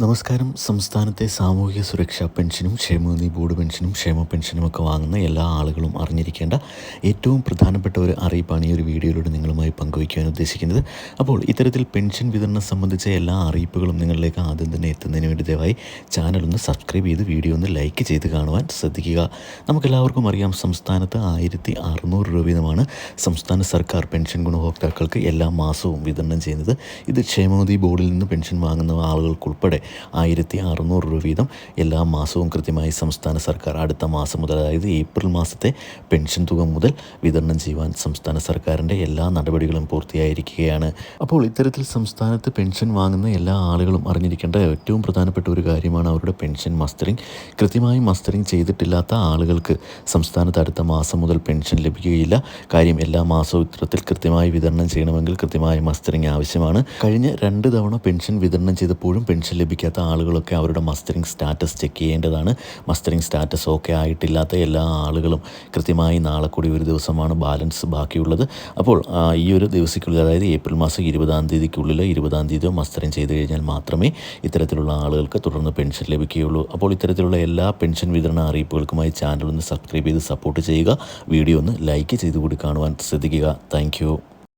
നമസ്കാരം. സംസ്ഥാനത്തെ സാമൂഹിക സുരക്ഷാ പെൻഷനും ക്ഷേമനിധി ബോർഡ് പെൻഷനും ക്ഷേമ പെൻഷനും ഒക്കെ വാങ്ങുന്ന എല്ലാ ആളുകളും അറിഞ്ഞിരിക്കേണ്ട ഏറ്റവും പ്രധാനപ്പെട്ട ഒരു അറിയിപ്പാണ് ഈ ഒരു വീഡിയോയിലൂടെ നിങ്ങളുമായി പങ്കുവയ്ക്കുവാൻ ഉദ്ദേശിക്കുന്നത്. അപ്പോൾ ഇത്തരത്തിൽ പെൻഷൻ വിതരണം സംബന്ധിച്ച എല്ലാ അറിയിപ്പുകളും നിങ്ങളിലേക്ക് ആദ്യം തന്നെ എത്തുന്നതിന് വേണ്ടി ദയവായി ചാനലൊന്ന് സബ്സ്ക്രൈബ് ചെയ്ത് വീഡിയോ ഒന്ന് ലൈക്ക് ചെയ്ത് കാണുവാൻ ശ്രദ്ധിക്കുക. നമുക്കെല്ലാവർക്കും അറിയാം സംസ്ഥാനത്ത് ആയിരത്തി അറുന്നൂറ് രൂപ വീതമാണ് സംസ്ഥാന സർക്കാർ പെൻഷൻ ഗുണഭോക്താക്കൾക്ക് എല്ലാ മാസവും വിതരണം ചെയ്യുന്നത്. ഇത് ക്ഷേമനിധി ബോർഡിൽ നിന്ന് പെൻഷൻ വാങ്ങുന്ന ആളുകൾക്കുൾപ്പെടെ ആയിരത്തി അറുന്നൂറ് രൂപ വീതം എല്ലാ മാസവും കൃത്യമായി സംസ്ഥാന സർക്കാർ അടുത്ത മാസം മുതൽ അതായത് ഏപ്രിൽ മാസത്തെ പെൻഷൻ തുക മുതൽ വിതരണം ചെയ്യുവാൻ സംസ്ഥാന സർക്കാരിന്റെ എല്ലാ നടപടികളും പൂർത്തിയായിരിക്കുകയാണ്. അപ്പോൾ ഇത്തരത്തിൽ സംസ്ഥാനത്ത് പെൻഷൻ വാങ്ങുന്ന എല്ലാ ആളുകളും അറിഞ്ഞിരിക്കേണ്ട ഏറ്റവും പ്രധാനപ്പെട്ട ഒരു കാര്യമാണ് അവരുടെ പെൻഷൻ മസ്റ്ററിംഗ്. കൃത്യമായി മസ്റ്ററിംഗ് ചെയ്തിട്ടില്ലാത്ത ആളുകൾക്ക് സംസ്ഥാനത്ത് അടുത്ത മാസം മുതൽ പെൻഷൻ ലഭിക്കുകയില്ല. കാര്യം എല്ലാ മാസവും ഇത്തരത്തിൽ കൃത്യമായി വിതരണം ചെയ്യണമെങ്കിൽ കൃത്യമായ മസ്റ്ററിംഗ് ആവശ്യമാണ്. കഴിഞ്ഞ രണ്ട് തവണ പെൻഷൻ വിതരണം ചെയ്തപ്പോഴും പെൻഷൻ ലഭിക്കാത്ത ആളുകളൊക്കെ അവരുടെ മസ്റ്ററിംഗ് സ്റ്റാറ്റസ് ചെക്ക് ചെയ്യേണ്ടതാണ്. മസ്റ്ററിംഗ് സ്റ്റാറ്റസ് ഓക്കെ ആയിട്ടില്ലാത്ത എല്ലാ ആളുകളും കൃത്യമായി നാളെ കൂടി ഒരു ദിവസമാണ് ബാലൻസ് ബാക്കിയുള്ളത്. അപ്പോൾ ഈ ഒരു ദിവസക്കുള്ളിൽ അതായത് ഏപ്രിൽ മാസം ഇരുപതാം തീയതിക്കുള്ളിൽ ഇരുപതാം തീയതിയോ മസ്റ്ററിംഗ് ചെയ്ത് കഴിഞ്ഞാൽ മാത്രമേ ഇത്തരത്തിലുള്ള ആളുകൾക്ക് തുടർന്ന് പെൻഷൻ ലഭിക്കുകയുള്ളൂ. അപ്പോൾ ഇത്തരത്തിലുള്ള എല്ലാ പെൻഷൻ വിതരണ അറിയിപ്പുകൾക്കുമായി ചാനൽ ഒന്ന് സബ്സ്ക്രൈബ് ചെയ്ത് സപ്പോർട്ട് ചെയ്യുക. വീഡിയോ ഒന്ന് ലൈക്ക് ചെയ്ത് കൂടി കാണുവാൻ ശ്രദ്ധിക്കുക. താങ്ക്